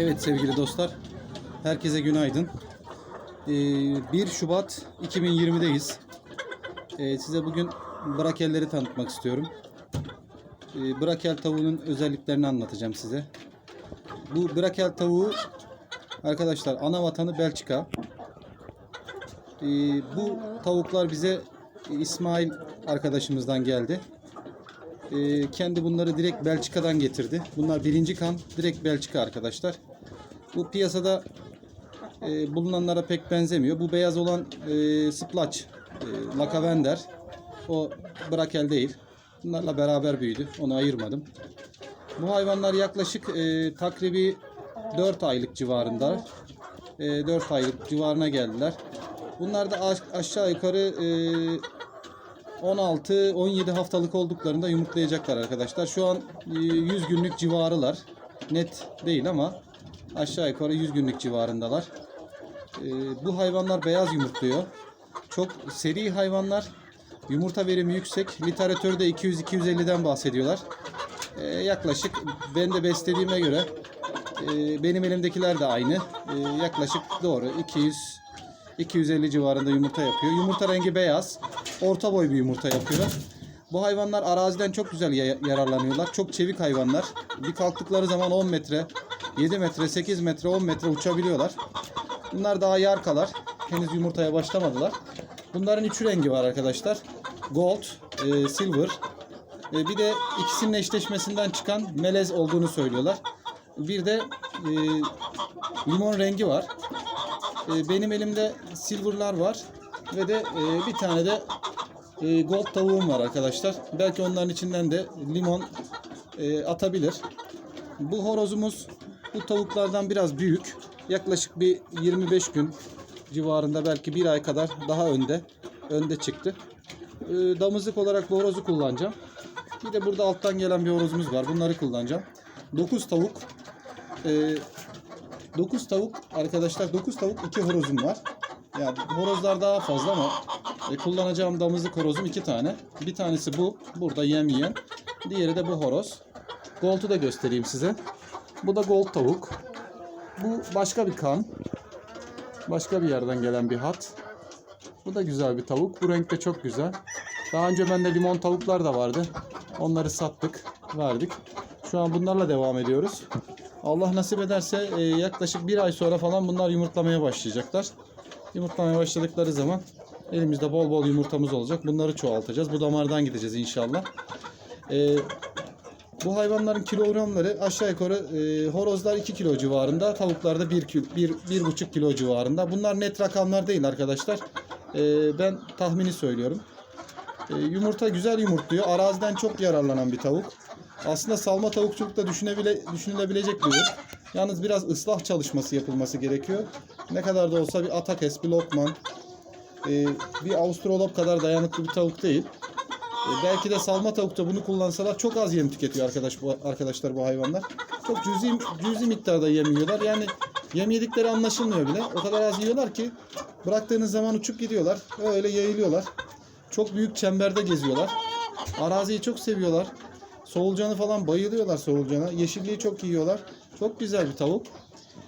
Evet sevgili dostlar, herkese günaydın. Ee, 1 Şubat 2020'deyiz. Ee, size bugün brakelleri tanıtmak istiyorum. Ee, brakel tavuğunun özelliklerini anlatacağım size. Bu brakel tavuğu arkadaşlar ana vatanı Belçika. Ee, bu tavuklar bize İsmail arkadaşımızdan geldi. Ee, kendi bunları direkt Belçika'dan getirdi. Bunlar birinci kan direkt Belçika arkadaşlar. Bu piyasada e, bulunanlara pek benzemiyor. Bu beyaz olan e, splaç, e, lakavender. O brakel değil. Bunlarla beraber büyüdü. Onu ayırmadım. Bu hayvanlar yaklaşık e, takribi 4 aylık civarında. E, 4 aylık civarına geldiler. Bunlar da aş- aşağı yukarı e, 16-17 haftalık olduklarında yumurtlayacaklar arkadaşlar. Şu an e, 100 günlük civarılar. Net değil ama aşağı yukarı 100 günlük civarındalar. E, Bu hayvanlar beyaz yumurtluyor. Çok seri hayvanlar. Yumurta verimi yüksek. Literatürde 200-250'den bahsediyorlar. E, Yaklaşık ben de beslediğime göre e, benim elimdekiler de aynı. E, Yaklaşık doğru 200 250 civarında yumurta yapıyor. Yumurta rengi beyaz. Orta boy bir yumurta yapıyor. Bu hayvanlar araziden çok güzel ya- yararlanıyorlar. Çok çevik hayvanlar. Bir kalktıkları zaman 10 metre, 7 metre, 8 metre, 10 metre uçabiliyorlar. Bunlar daha yarkalar. Henüz yumurtaya başlamadılar. Bunların üç rengi var arkadaşlar. Gold, e, silver. E, bir de ikisinin eşleşmesinden çıkan melez olduğunu söylüyorlar. Bir de e, limon rengi var. E, benim elimde silverlar var ve de e, bir tane de e, gold tavuğum var arkadaşlar. Belki onların içinden de limon e, atabilir. Bu horozumuz bu tavuklardan biraz büyük. Yaklaşık bir 25 gün civarında belki bir ay kadar daha önde önde çıktı. E, damızlık olarak bu horozu kullanacağım. Bir de burada alttan gelen bir horozumuz var. Bunları kullanacağım. 9 tavuk. E, 9 tavuk arkadaşlar 9 tavuk 2 horozum var. Yani horozlar daha fazla ama e, kullanacağım damızlık horozum 2 tane. Bir tanesi bu. Burada yem yiyen. Diğeri de bu horoz. Gold'u da göstereyim size. Bu da gold tavuk. Bu başka bir kan. Başka bir yerden gelen bir hat. Bu da güzel bir tavuk. Bu renk de çok güzel. Daha önce bende limon tavuklar da vardı. Onları sattık, verdik. Şu an bunlarla devam ediyoruz. Allah nasip ederse e, yaklaşık bir ay sonra falan bunlar yumurtlamaya başlayacaklar. Yumurtlamaya başladıkları zaman elimizde bol bol yumurtamız olacak. Bunları çoğaltacağız. Bu damardan gideceğiz inşallah. E, bu hayvanların kilogramları aşağı yukarı e, horozlar 2 kilo civarında, tavuklar da 1 kilo, 1, 1,5 kilo civarında. Bunlar net rakamlar değil arkadaşlar. E, ben tahmini söylüyorum. E, yumurta güzel yumurtluyor. Araziden çok yararlanan bir tavuk. Aslında salma tavukçulukta düşünebile, düşünülebilecek bir ürün. Yalnız biraz ıslah çalışması yapılması gerekiyor. Ne kadar da olsa bir Atakes, bir Lokman, e, bir Avustralop kadar dayanıklı bir tavuk değil. E, belki de salma tavukta bunu kullansalar çok az yem tüketiyor arkadaş bu arkadaşlar bu hayvanlar. Çok cüzi cüzi miktarda yem yiyorlar. Yani yem yedikleri anlaşılmıyor bile. O kadar az yiyorlar ki bıraktığınız zaman uçup gidiyorlar. Öyle yayılıyorlar. Çok büyük çemberde geziyorlar. Araziyi çok seviyorlar. Soğulcanı falan bayılıyorlar soğulcana. Yeşilliği çok yiyorlar. Çok güzel bir tavuk.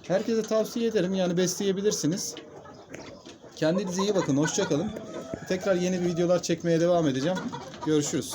Herkese tavsiye ederim. Yani besleyebilirsiniz. Kendinize iyi bakın. Hoşça kalın. Tekrar yeni videolar çekmeye devam edeceğim. Görüşürüz.